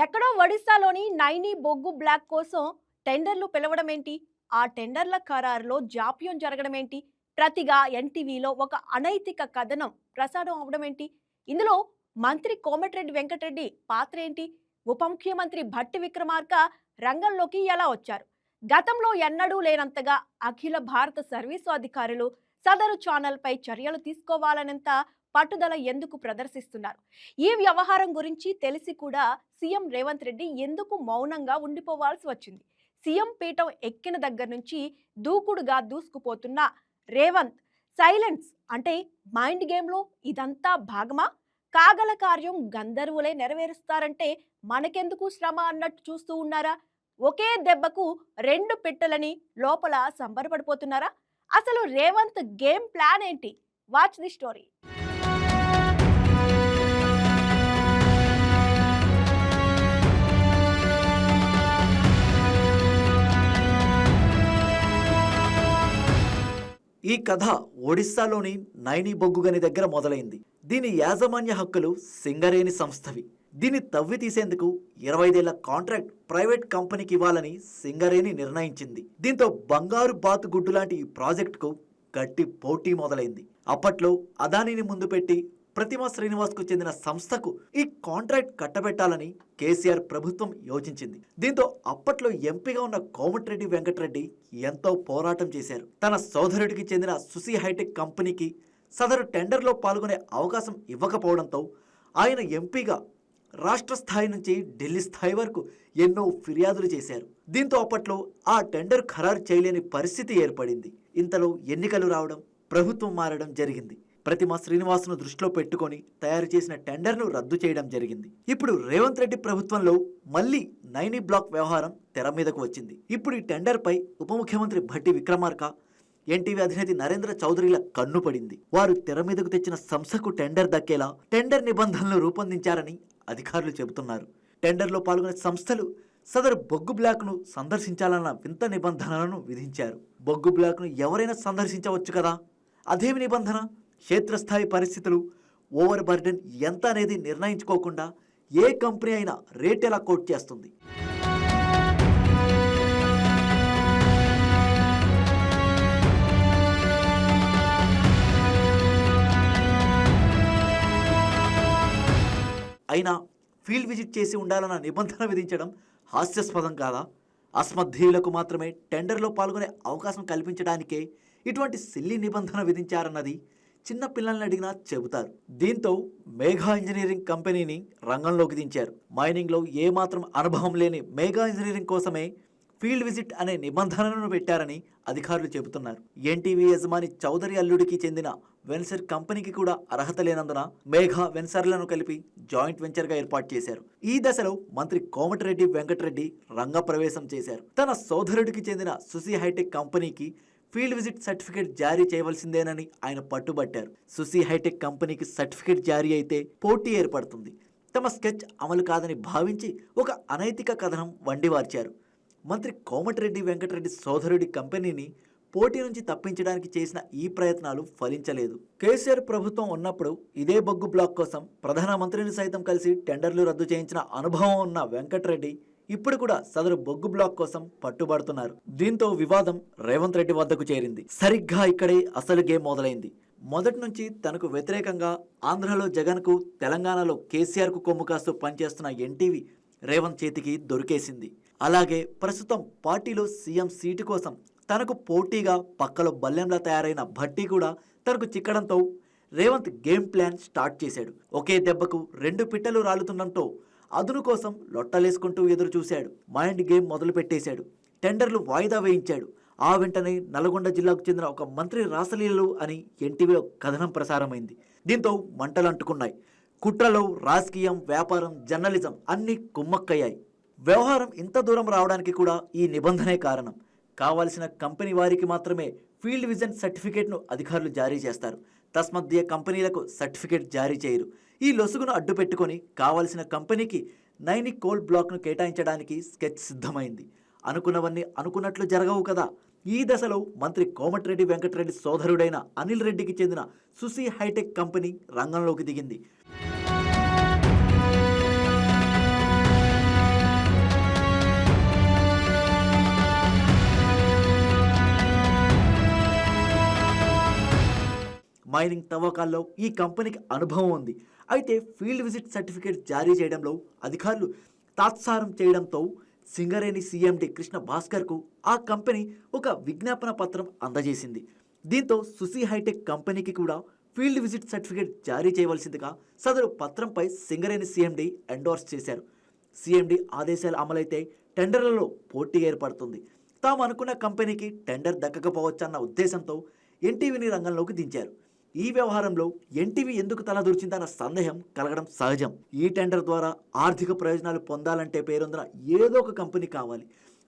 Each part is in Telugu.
ఎక్కడో ఒడిశాలోని నైని బొగ్గు బ్లాక్ కోసం టెండర్లు పిలవడం ఏంటి? ఆ టెండర్ల ఖరారులో జాప్యం జరగడం ఏంటి? ప్రతిగా ఎన్టీవీలో ఒక అనైతిక కథనం ప్రసారం అవడం ఏంటి? ఇందులో మంత్రి కోమటిరెడ్డి వెంకటరెడ్డి పాత్ర ఏంటి? ఉప ముఖ్యమంత్రి భట్టి విక్రమార్క రంగంలోకి ఎలా వచ్చారు? గతంలో ఎన్నడూ లేనంతగా అఖిల భారత సర్వీసు అధికారులు సదరు ఛానల్పై చర్యలు తీసుకోవాలనంత పట్టుదల ఎందుకు ప్రదర్శిస్తున్నారు? ఈ వ్యవహారం గురించి తెలిసి కూడా సీఎం రేవంత్ రెడ్డి ఎందుకు మౌనంగా ఉండిపోవాల్సి వచ్చింది? సీఎం పీఠం ఎక్కిన దగ్గర నుంచి దూకుడుగా దూసుకుపోతున్న రేవంత్ సైలెన్స్ అంటే మైండ్ గేమ్లో ఇదంతా భాగమా? కాగల కార్యం గంధర్వులే నెరవేరుస్తారంటే మనకెందుకు శ్రమ అన్నట్టు చూస్తూ ఉన్నారా? ఒకే దెబ్బకు రెండు పిట్టలని లోపల సంబరపడిపోతున్నారా? అసలు రేవంత్ గేమ్ ప్లాన్ ఏంటి? Watch the story. ఈ కథ ఒడిస్సాలోని నైని బొగ్గుగని దగ్గర మొదలైంది. దీని యాజమాన్య హక్కులు సింగరేణి సంస్థవి. దీన్ని తవ్వి తీసేందుకు ఇరవైదేళ్ళ కాంట్రాక్ట్ ప్రైవేట్ కంపెనీకి ఇవ్వాలని సింగరేణి నిర్ణయించింది. దీంతో బంగారు బాతు గుడ్డు లాంటి ఈ ప్రాజెక్టుకు గట్టి పోటీ మొదలైంది. అప్పట్లో అదానిని ముందు పెట్టి ప్రతిమ శ్రీనివాస్కు చెందిన సంస్థకు ఈ కాంట్రాక్ట్ కట్టబెట్టాలని కేసీఆర్ ప్రభుత్వం యోచించింది. దీంతో అప్పట్లో ఎంపీగా ఉన్న కోమటిరెడ్డి వెంకటరెడ్డి ఎంతో పోరాటం చేశారు. తన సోదరుడికి చెందిన సుసి హైటెక్ కంపెనీకి సదరు టెండర్లో పాల్గొనే అవకాశం ఇవ్వకపోవడంతో ఆయన ఎంపీగా రాష్ట్ర స్థాయి నుంచి ఢిల్లీ స్థాయి వరకు ఎన్నో ఫిర్యాదులు చేశారు. దీంతో అప్పట్లో ఆ టెండర్ ఖరారు చేయలేని పరిస్థితి ఏర్పడింది. ఇంతలో ఎన్నికలు రావడం ప్రభుత్వం మారడం జరిగింది. ప్రతిమ శ్రీనివాసును దృష్టిలో పెట్టుకొని తయారు చేసిన టెండర్ను రద్దు చేయడం జరిగింది. ఇప్పుడు రేవంత్ రెడ్డి ప్రభుత్వంలో మళ్ళీ నైని బ్లాక్ వ్యవహారం తెర మీదకు వచ్చింది. ఇప్పుడు ఈ టెండర్పై ఉప ముఖ్యమంత్రి భట్టి విక్రమార్క ఎన్టీవీ అధినేత నరేంద్ర చౌదరిల కన్ను పడింది. వారు తెర మీదకు తెచ్చిన సంస్థకు టెండర్ దక్కేలా టెండర్ నిబంధనలు రూపొందించారని అధికారులు చెబుతున్నారు. టెండర్లో పాల్గొనే సంస్థలు సదరు బొగ్గు బ్లాక్ను సందర్శించాలన్న వింత నిబంధనలను విధించారు. బొగ్గు బ్లాక్ను ఎవరైనా సందర్శించవచ్చు కదా? అదేమి నిబంధన? క్షేత్రస్థాయి పరిస్థితులు ఓవర్ బర్డెన్ ఎంత అనేది నిర్ణయించుకోకుండా ఏ కంపెనీ అయినా రేట్ ఎలా కోట్ చేస్తుంది? అయినా ఫీల్డ్ విజిట్ చేసి ఉండాలన్న నిబంధన విధించడం హాస్యాస్పదం కాదా? అస్మద్ధీయులకు మాత్రమే టెండర్లో పాల్గొనే అవకాశం కల్పించడానికే ఇటువంటి సిల్లి నిబంధన విధించారన్నది చిన్న పిల్లల్ని అడిగినా చెబుతారు. దీంతో మేఘా ఇంజనీరింగ్ కంపెనీని రంగంలోకి దించారు. మైనింగ్లో ఏమాత్రం అనుభవం లేని మేఘా ఇంజనీరింగ్ కోసమే ఫీల్డ్ విజిట్ అనే నిబంధనను పెట్టారని అధికారులు చెబుతున్నారు. ఎన్టీవీ యజమాని చౌదరి అల్లుడికి చెందిన వెన్సర్ కంపెనీకి కూడా అర్హత లేనందున మేఘా వెన్సర్లను కలిపి జాయింట్ వెంచర్గా ఏర్పాటు చేశారు. ఈ దశలో మంత్రి కోమటిరెడ్డి వెంకటరెడ్డి రంగప్రవేశం చేశారు. తన సోదరుడికి చెందిన సుసి హైటెక్ కంపెనీకి ఫీల్డ్ విజిట్ సర్టిఫికేట్ జారీ చేయవలసిందేనని ఆయన పట్టుబట్టారు. సుసి హైటెక్ కంపెనీకి సర్టిఫికేట్ జారీ అయితే పోటీ ఏర్పడుతుంది. తమ స్కెచ్ అమలు కాదని భావించి ఒక అనైతిక కథనం వండివార్చారు. మంత్రి కోమటిరెడ్డి వెంకటరెడ్డి సోదరుడి కంపెనీని పోటీ నుంచి తప్పించడానికి చేసిన ఈ ప్రయత్నాలు ఫలించలేదు. కేసీఆర్ ప్రభుత్వం ఉన్నప్పుడు ఇదే బొగ్గు బ్లాక్ కోసం ప్రధానమంత్రిని సైతం కలిసి టెండర్లు రద్దు చేయించిన అనుభవం ఉన్న వెంకటరెడ్డి ఇప్పుడు కూడా సదరు బొగ్గు బ్లాక్ కోసం పట్టుబడుతున్నారు. దీంతో వివాదం రేవంత్ రెడ్డి వద్దకు చేరింది. సరిగ్గా ఇక్కడే అసలు గేమ్ మొదలైంది. మొదటి నుంచి తనకు వ్యతిరేకంగా ఆంధ్రలో జగన్కు తెలంగాణలో కేసీఆర్కు కొమ్ము కాస్తూ పనిచేస్తున్న ఎన్టీవీ రేవంత్ చేతికి దొరికేసింది. అలాగే ప్రస్తుతం పార్టీలో సీఎం సీటు కోసం తనకు పోటీగా పక్కలో బల్లెంలా తయారైన భట్టి కూడా తనకు చిక్కడంతో రేవంత్ గేమ్ ప్లాన్ స్టార్ట్ చేశాడు. ఒకే దెబ్బకు రెండు పిట్టలు రాలుతుండటంతో అదును కోసం లొట్టలేసుకుంటూ ఎదురు చూశాడు మైండ్ గేమ్ మొదలు పెట్టేశాడు టెండర్లు వాయిదా వేయించాడు. ఆ వెంటనే నల్గొండ జిల్లాకు చెందిన ఒక మంత్రి రాసలీలలు అని ఎన్టీవీలో కథనం ప్రసారమైంది. దీంతో మంటలు అంటుకున్నాయి కుట్రలో రాజకీయం వ్యాపారం జర్నలిజం అన్నీ కుమ్మక్కయ్యాయి. వ్యవహారం ఇంత దూరం రావడానికి కూడా ఈ నిబంధనే కారణం. కావాల్సిన కంపెనీ వారికి మాత్రమే ఫీల్డ్ విజన్ సర్టిఫికేట్ను అధికారులు జారీ చేస్తారు. తస్మద్య కంపెనీలకు సర్టిఫికేట్ జారీ చేయరు. ఈ లొసుగును అడ్డు పెట్టుకొని కంపెనీకి నైని కోల్ బ్లాక్ను కేటాయించడానికి స్కెచ్ సిద్ధమైంది. అనుకున్నవన్నీ అనుకున్నట్లు జరగవు కదా. ఈ దశలో మంత్రి కోమటిరెడ్డి వెంకటరెడ్డి సోదరుడైన అనిల్ రెడ్డికి చెందిన సుసి హైటెక్ కంపెనీ రంగంలోకి దిగింది. మైనింగ్ తవ్వకాల్లో ఈ కంపెనీకి అనుభవం ఉంది. అయితే ఫీల్డ్ విజిట్ సర్టిఫికేట్ జారీ చేయడంలో అధికారులు తాత్సారం చేయడంతో సింగరేణి సీఎండి కృష్ణ భాస్కర్కు ఆ కంపెనీ ఒక విజ్ఞాపన పత్రం అందజేసింది. దీంతో సుసి హైటెక్ కంపెనీకి కూడా ఫీల్డ్ విజిట్ సర్టిఫికేట్ జారీ చేయవలసిందిగా సదరు పత్రంపై సింగరేణి సీఎండి ఎండోర్స్ చేశారు. సీఎండి ఆదేశాలు అమలైతే టెండర్లలో పోటీ ఏర్పడుతుంది. తాము అనుకున్న కంపెనీకి టెండర్ దక్కకపోవచ్చన్న ఉద్దేశంతో ఎన్టీవీని రంగంలోకి దించారు. ఈ వ్యవహారంలో ఎన్టీవీ ఎందుకు తలదూర్చిందన్న సందేహం కలగడం సహజం. ఈ టెండర్ ద్వారా ఆర్థిక ప్రయోజనాలు పొందాలంటే పేరొందిన ఏదో ఒక కంపెనీ కావాలి.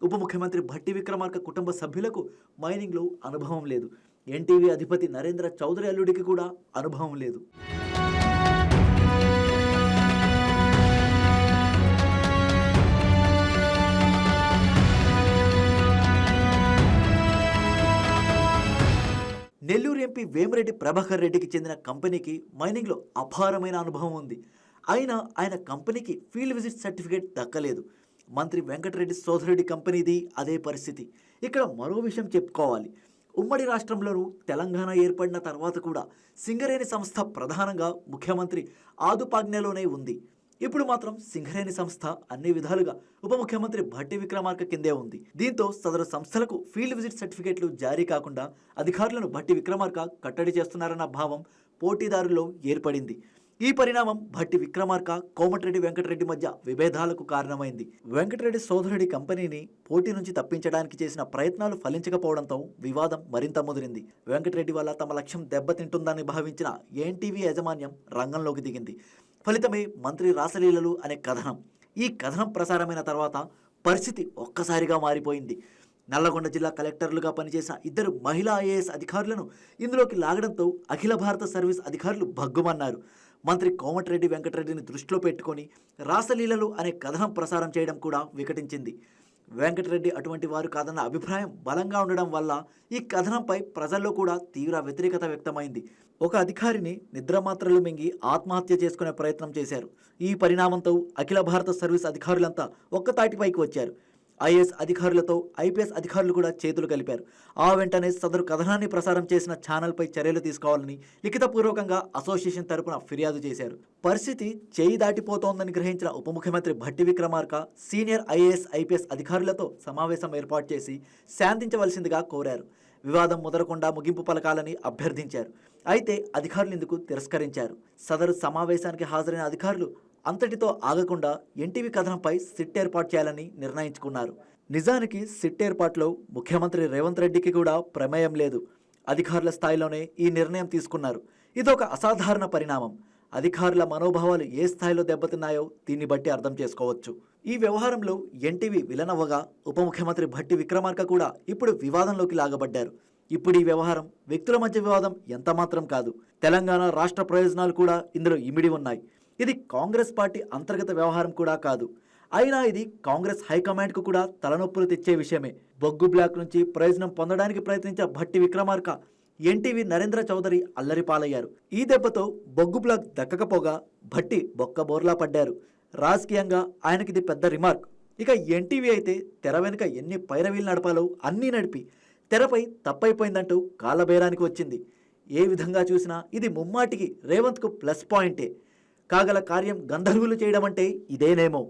ఉప ముఖ్యమంత్రి భట్టి విక్రమార్క కుటుంబ సభ్యులకు మైనింగ్లో అనుభవం లేదు. ఎన్టీవీ అధిపతి నరేంద్ర చౌదరి అల్లుడికి కూడా అనుభవం లేదు. ఎంపీ వేమిరెడ్డి ప్రభాకర్ రెడ్డికి చెందిన కంపెనీకి మైనింగ్లో అపారమైన అనుభవం ఉంది. అయినా ఆయన కంపెనీకి ఫీల్డ్ విజిట్ సర్టిఫికేట్ దక్కలేదు. మంత్రి వెంకటరెడ్డి సోదరెడ్డి కంపెనీది అదే పరిస్థితి. ఇక్కడ మరో విషయం చెప్పుకోవాలి. ఉమ్మడి రాష్ట్రంలోనూ తెలంగాణ ఏర్పడిన తర్వాత కూడా సింగరేణి సంస్థ ప్రధానంగా ముఖ్యమంత్రి ఆదుపాజ్ఞలోనే ఉంది. ఇప్పుడు మాత్రం సింగరేణి సంస్థ అన్ని విధాలుగా ఉప ముఖ్యమంత్రి భట్టి విక్రమార్క కిందే ఉంది. దీంతో సదరు సంస్థలకు ఫీల్డ్ విజిట్ సర్టిఫికేట్లు జారీ కాకుండా అధికారులను భట్టి విక్రమార్క కట్టడి చేస్తున్నారన్న భావం పోటీదారుల్లో ఏర్పడింది. ఈ పరిణామం భట్టి విక్రమార్క కోమటిరెడ్డి వెంకటరెడ్డి మధ్య విభేదాలకు కారణమైంది. వెంకటరెడ్డి సోదరుడి కంపెనీని పోటీ నుంచి తప్పించడానికి చేసిన ప్రయత్నాలు ఫలించకపోవడంతో వివాదం మరింత ముదిరింది. వెంకటరెడ్డి వల్ల తమ లక్ష్యం దెబ్బతింటుందని భావించిన ఎన్టీవీ యాజమాన్యం రంగంలోకి దిగింది. ఫలితమే మంత్రి రాసలీలలు అనే కథనం. ఈ కథనం ప్రసారమైన తర్వాత పరిస్థితి ఒక్కసారిగా మారిపోయింది. నల్లగొండ జిల్లా కలెక్టర్లుగా పనిచేసిన ఇద్దరు మహిళా ఐఏఎస్ అధికారులను ఇందులోకి లాగడంతో అఖిల భారత సర్వీస్ అధికారులు భగ్గుమన్నారు. మంత్రి కోమటిరెడ్డి వెంకటరెడ్డిని దృష్టిలో పెట్టుకొని రాసలీలలు అనే కథనం ప్రసారం చేయడం కూడా వికటించింది. వెంకటరెడ్డి అటువంటి వారు కాదన్న అభిప్రాయం బలంగా ఉండడం వల్ల ఈ కథనంపై ప్రజల్లో కూడా తీవ్ర వ్యతిరేకత వ్యక్తమైంది. ఒక అధికారిని నిద్రమాత్రలు మింగి ఆత్మహత్య చేసుకునే ప్రయత్నం చేశారు. ఈ పరిణామంతో అఖిల భారత సర్వీస్ అధికారులంతా ఒక్కతాటిపైకి వచ్చారు. ఐఏఎస్ అధికారులతో ఐపీఎస్ అధికారులు కూడా చేతులు కలిపారు. ఆ వెంటనే సదరు కథనాన్ని ప్రసారం చేసిన ఛానల్పై చర్యలు తీసుకోవాలని లిఖితపూర్వకంగా అసోసియేషన్ తరపున ఫిర్యాదు చేశారు. పరిస్థితి చేయి దాటిపోతోందని గ్రహించిన ఉప ముఖ్యమంత్రి Bhatti Vikramarka senior IAS IPS అధికారులతో సమావేశం ఏర్పాటు చేసి శాంతించవలసిందిగా కోరారు. వివాదం ముదరకుండా ముగింపు పలకాలని అభ్యర్థించారు. అయితే అధికారులు ఇందుకు తిరస్కరించారు. సదరు సమావేశానికి హాజరైన అధికారులు అంతటితో ఆగకుండా ఎన్టీవీ కథనంపై సిట్ ఏర్పాటు చేయాలని నిర్ణయించుకున్నారు. నిజానికి సిట్ ఏర్పాటులో ముఖ్యమంత్రి రేవంత్ రెడ్డికి కూడా ప్రమేయం లేదు. అధికారుల స్థాయిలోనే ఈ నిర్ణయం తీసుకున్నారు. ఇదొక అసాధారణ పరిణామం. అధికారుల మనోభావాలు ఏ స్థాయిలో దెబ్బతిన్నాయో దీన్ని బట్టి అర్థం చేసుకోవచ్చు. ఈ వ్యవహారంలో ఎన్టీవీ విలనవ్వగా ఉప ముఖ్యమంత్రి భట్టి విక్రమార్క కూడా ఇప్పుడు వివాదంలోకి లాగబడ్డారు. ఇప్పుడు ఈ వ్యవహారం వ్యక్తుల మధ్య వివాదం ఎంత మాత్రం కాదు. తెలంగాణ రాష్ట్ర ప్రయోజనాలు కూడా ఇందులో ఇమిడి ఉన్నాయి. ఇది కాంగ్రెస్ పార్టీ అంతర్గత వ్యవహారం కూడా కాదు. అయినా ఇది కాంగ్రెస్ హైకమాండ్కు కూడా తలనొప్పులు తెచ్చే విషయమే. బొగ్గు బ్లాక్ నుంచి ప్రయోజనం పొందడానికి ప్రయత్నించిన భట్టి విక్రమార్క ఎన్టీవీ నరేంద్ర చౌదరి అల్లరి పాలయ్యారు. ఈ దెబ్బతో బొగ్గు బ్లాక్ దక్కకపోగా భట్టి బొక్క బోర్లా పడ్డారు. రాజకీయంగా ఆయనకిది పెద్ద రిమార్క్. ఇక ఎన్టీవీ అయితే తెర వెనుక ఎన్ని పైరవీలు నడపాలో అన్నీ నడిపి తెరపై తప్పైపోయిందంటూ కాలబేరానికి వచ్చింది. ఏ విధంగా చూసినా ఇది ముమ్మాటికి రేవంత్కు ప్లస్ పాయింటే. కాగల కార్యం గంధర్వులు చేయడం అంటే ఇదేనేమో.